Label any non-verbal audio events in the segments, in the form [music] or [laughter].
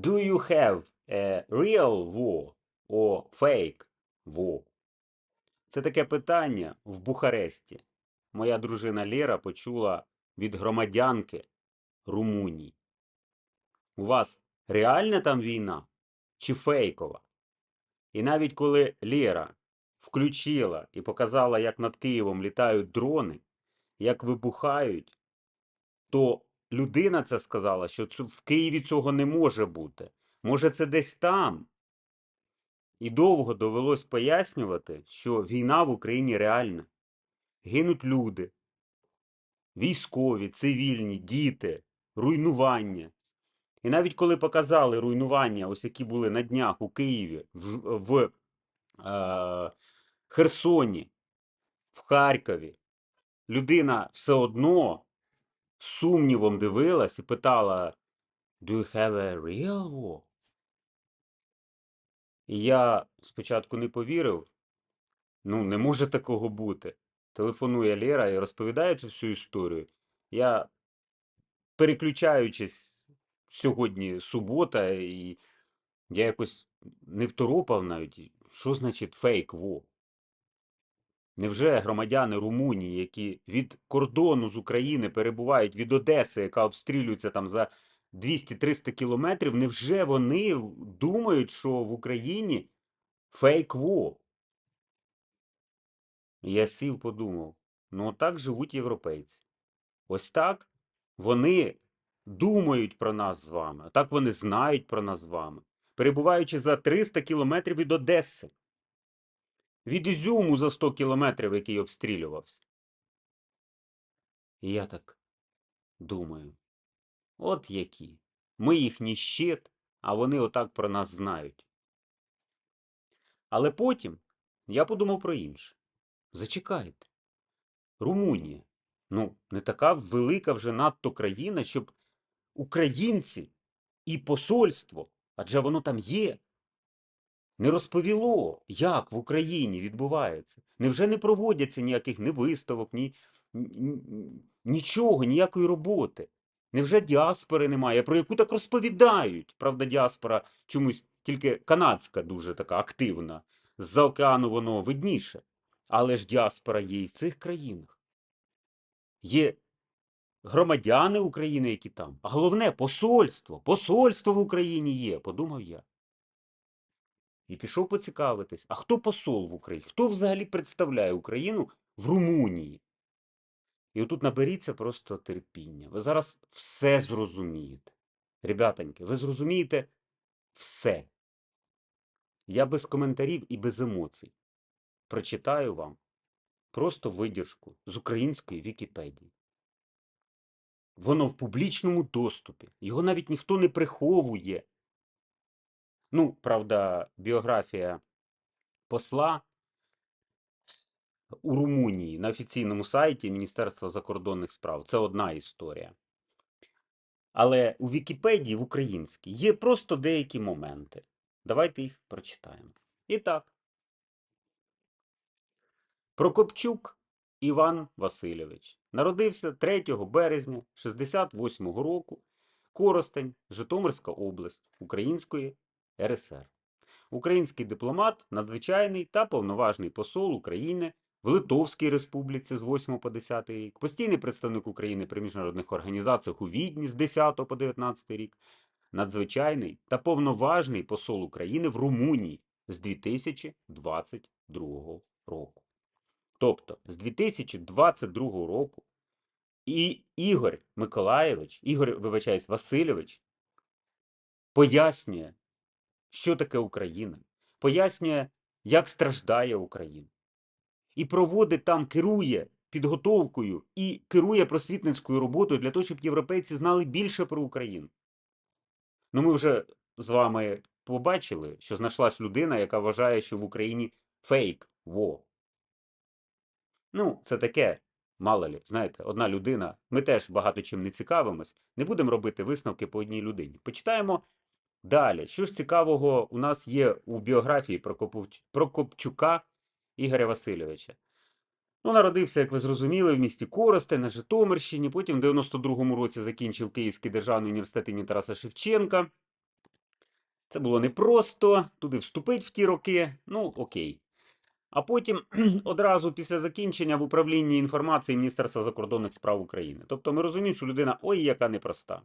Do you have a real war or fake war? Це таке питання в Бухаресті. Моя дружина Лєра почула від громадянки Румунії. У вас реальна там війна чи фейкова? І навіть коли Лєра включила і показала, як над Києвом літають дрони, як вибухають, то людина це сказала, що в Києві цього не може бути. Може, це десь там. І довго довелось пояснювати, що війна в Україні реальна. Гинуть люди, військові, цивільні, діти, руйнування. І навіть коли показали руйнування, ось які були на днях у Києві, в, в е, Херсоні, в Харкові, людина все одно сумнівом дивилась і питала: Do you have a real war? І я спочатку не повірив. Ну, не може такого бути. Телефонує Лєра і розповідає цю всю історію. Я, переключаючись, сьогодні субота, і я якось не второпав навіть, що значить фейк во? Невже громадяни Румунії, які від кордону з України перебувають від Одеси, яка обстрілюється там за 200-300 кілометрів, невже вони думають, що в Україні фейк во? Я сів, подумав, ну так живуть європейці. Ось так вони думають про нас з вами, так вони знають про нас з вами, перебуваючи за 300 кілометрів від Одеси, від Ізюму за 100 кілометрів, який обстрілювався. І я так думаю, от які. Ми їхній щит, а вони отак про нас знають. Але потім я подумав про інше. Зачекайте. Румунія. Ну, не така велика вже надто країна, щоб українці і посольство, адже воно там є, не розповіло, як в Україні відбувається. Невже не проводяться ніяких ні виставок, ні, ні- ні- нічого, ніякої роботи? Невже діаспори немає, про яку так розповідають? Правда, діаспора чомусь тільки канадська дуже така активна. З-за океану воно видніше. Але ж діаспора є і в цих країнах. Є громадяни України, які там. А головне посольство. Посольство в Україні є, подумав я. І пішов поцікавитись, а хто посол в Україні? Хто взагалі представляє Україну в Румунії? І отут наберіться просто терпіння. Ви зараз все зрозумієте. Ребятоньки, ви зрозумієте все. Я без коментарів і без емоцій прочитаю вам просто видержку з української Вікіпедії. Воно в публічному доступі. Його навіть ніхто не приховує. Ну, правда, біографія посла у Румунії на офіційному сайті Міністерства закордонних справ це одна історія. Але у Вікіпедії в українській є просто деякі моменти. Давайте їх прочитаємо. І так. Прокопчук Іван Васильович народився 3 березня 68 року, Коростень, Житомирська область Української РСР. Український дипломат, надзвичайний та повноважний посол України в Литовській Республіці з 8 по 10 рік, постійний представник України при міжнародних організаціях у Відні з 10 по 19 рік, надзвичайний та повноважний посол України в Румунії з 2022 року. Тобто з 2022 року і Ігор Миколаєвич, Ігор, вибачаюсь, Васильович пояснює, що таке Україна, пояснює, як страждає Україна. І проводить там, керує підготовкою і керує просвітницькою роботою для того, щоб європейці знали більше про Україну. Ну, ми вже з вами побачили, що знайшлась людина, яка вважає, що в Україні фейк во. Ну, це таке, мало лі, знаєте, одна людина. Ми теж багато чим не цікавимось. Не будемо робити висновки по одній людині. Почитаємо далі. Що ж цікавого у нас є у біографії Прокопчука Ігоря Васильовича? Ну, народився, як ви зрозуміли, в місті Коростень на Житомирщині. Потім в 92-му році закінчив Київський державний університет імені Тараса Шевченка. Це було непросто туди вступити в ті роки. Ну, окей. А потім [clears throat] одразу після закінчення в управлінні інформації Міністерства закордонних справ України. Тобто ми розуміємо, що людина ой, яка непроста.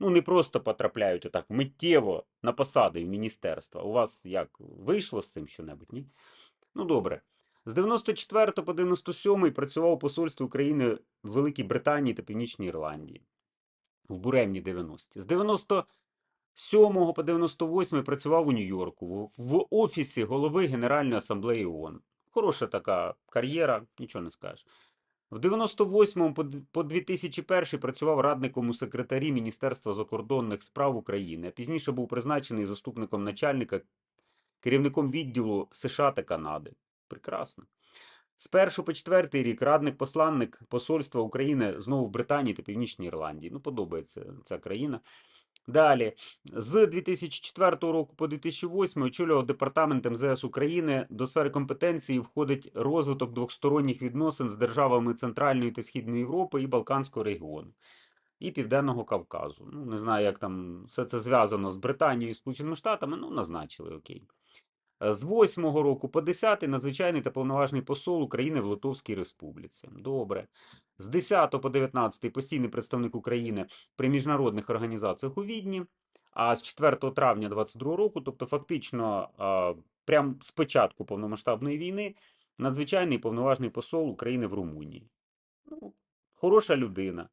Ну, не просто потрапляють отак миттєво на посади в міністерства. У вас як вийшло з цим що-небудь? Ні? Ну, добре. З 94 по 97 працював у посольстві України в Великій Британії та Північній Ірландії. В буремні 90-ті. З 97 по 98 працював у Нью-Йорку в, в офісі голови Генеральної асамблеї ООН. Хороша така кар'єра, нічого не скажеш. В 98 по д- по 2001 працював радником у секретарі Міністерства закордонних справ України, а пізніше був призначений заступником начальника, керівником відділу США та Канади. Прекрасно. З 1 по 4 рік радник посланник Посольства України знову в Британії та Північній Ірландії. Ну, подобається ця країна. Далі, з 2004 року по 2008 очолював департамент МЗС України. До сфери компетенції входить розвиток двосторонніх відносин з державами Центральної та Східної Європи і Балканського регіону. І Південного Кавказу. Ну, не знаю, як там все це зв'язано з Британією і Сполученими Штатами, ну, назначили окей. Е, З 8 року по 10-й надзвичайний та повноважний посол України в Литовській Республіці. Добре. З 10 по 19 постійний представник України при міжнародних організаціях у Відні. А з 4 травня 22 року, тобто фактично а, прям з початку повномасштабної війни, надзвичайний повноважний посол України в Румунії. Ну, хороша людина.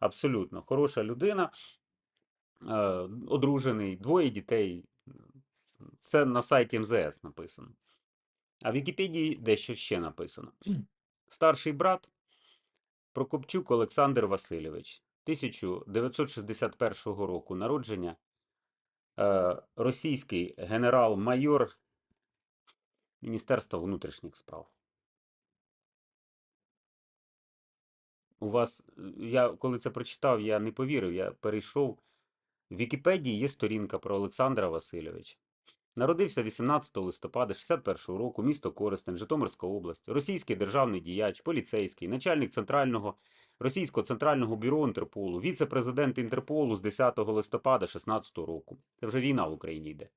Абсолютно хороша людина. Е, одружений, двоє дітей. Це на сайті МЗС написано. А в Вікіпедії дещо ще написано. Старший брат Прокопчук Олександр Васильович, 1961 року народження, е, російський генерал-майор Міністерства внутрішніх справ. У вас, е, я коли це прочитав, я не повірив, я перейшов. В Вікіпедії є сторінка про Олександра Васильовича. Народився 18 листопада 61 року, місто Коростень, Житомирська область, російський державний діяч, поліцейський, начальник центрального російського центрального бюро Інтерполу, віце-президент Інтерполу з 10 листопада 16 року. Це вже війна в Україні йде.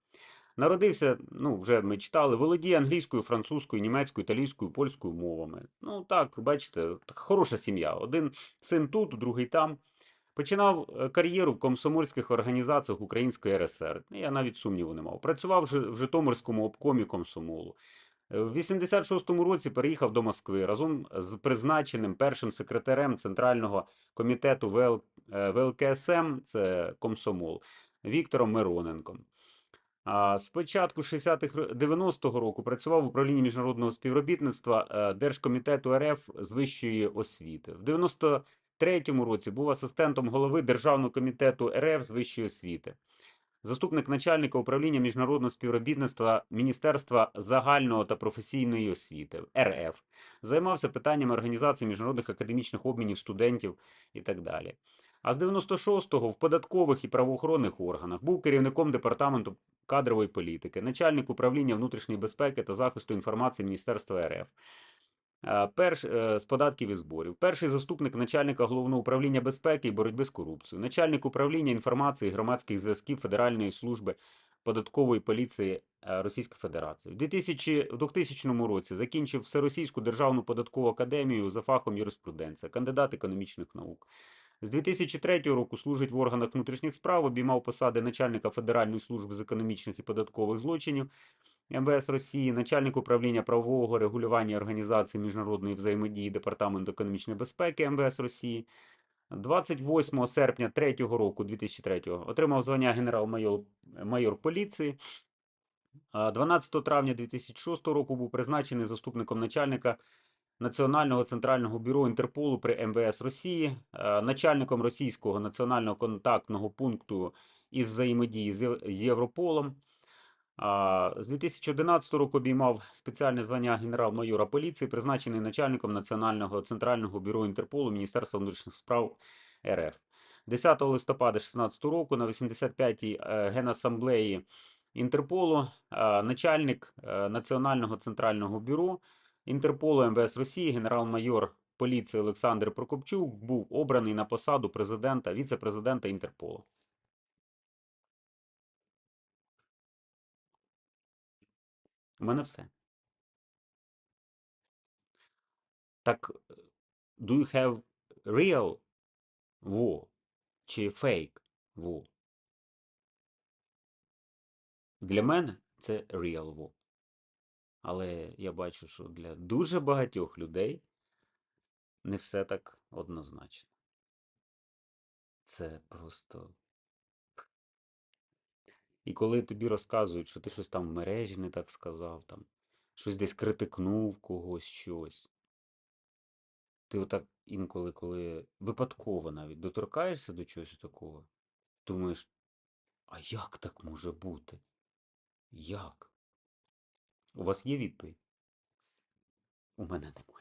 Народився, ну вже ми читали, володіє англійською, французькою, німецькою, італійською, польською мовами. Ну так, бачите, хороша сім'я. Один син тут, другий там. Починав е, кар'єру в комсомольських організаціях Української РСР. Я навіть сумніву не мав. Працював в Житомирському обкомі комсомолу. Е, В 86-му році переїхав до Москви разом з призначеним першим секретарем Центрального комітету ВЛ, е, ВЛКСМ, це комсомол, Віктором Мироненком. З початку 60-х 90-го року працював в управлінні міжнародного співробітництва Держкомітету РФ з вищої освіти. В 93-му році був асистентом голови Державного комітету РФ з вищої освіти. Заступник начальника управління міжнародного співробітництва Міністерства загального та професійної освіти РФ. Займався питаннями організації міжнародних академічних обмінів студентів і так далі. А з 96-го в податкових і правоохоронних органах був керівником департаменту кадрової політики, начальник управління внутрішньої безпеки та захисту інформації Міністерства РФ. Е, Перш, е, з податків і зборів. Перший заступник начальника головного управління безпеки і боротьби з корупцією, начальник управління інформації і громадських зв'язків Федеральної служби податкової поліції е, Російської Федерації. У 2000, в 2000 році закінчив Всеросійську державну податкову академію за фахом юриспруденція, кандидат економічних наук. З 2003 року служить в органах внутрішніх справ, обіймав посади начальника Федеральної служби з економічних і податкових злочинів МВС Росії, начальник управління правового регулювання організації міжнародної взаємодії Департаменту економічної безпеки МВС Росії. 28 серпня 3 року 2003 отримав звання генерал-майор майор поліції. А 12 травня 2006 року був призначений заступником начальника Національного центрального бюро Інтерполу при МВС Росії, начальником російського національного контактного пункту із взаємодії з Європолом. З 2011 року обіймав спеціальне звання генерал-майора поліції, призначений начальником Національного центрального бюро Інтерполу Міністерства внутрішніх справ РФ. 10 листопада 2016 року на 85-й е, Генасамблеї Інтерполу е, начальник е, Національного центрального бюро Інтерполу МВС Росії генерал-майор поліції Олександр Прокопчук був обраний на посаду президента, віце-президента Інтерполу. У мене все. Так, do you have real war чи fake war? Для мене це real war. Але я бачу, що для дуже багатьох людей не все так однозначно. Це просто. І коли тобі розказують, що ти щось там в мережі не так сказав, там, щось десь критикнув когось щось. Ти отак інколи, коли випадково навіть доторкаєшся до чогось такого, думаєш, а як так може бути? Як? У вас є відповідь? У мене немає.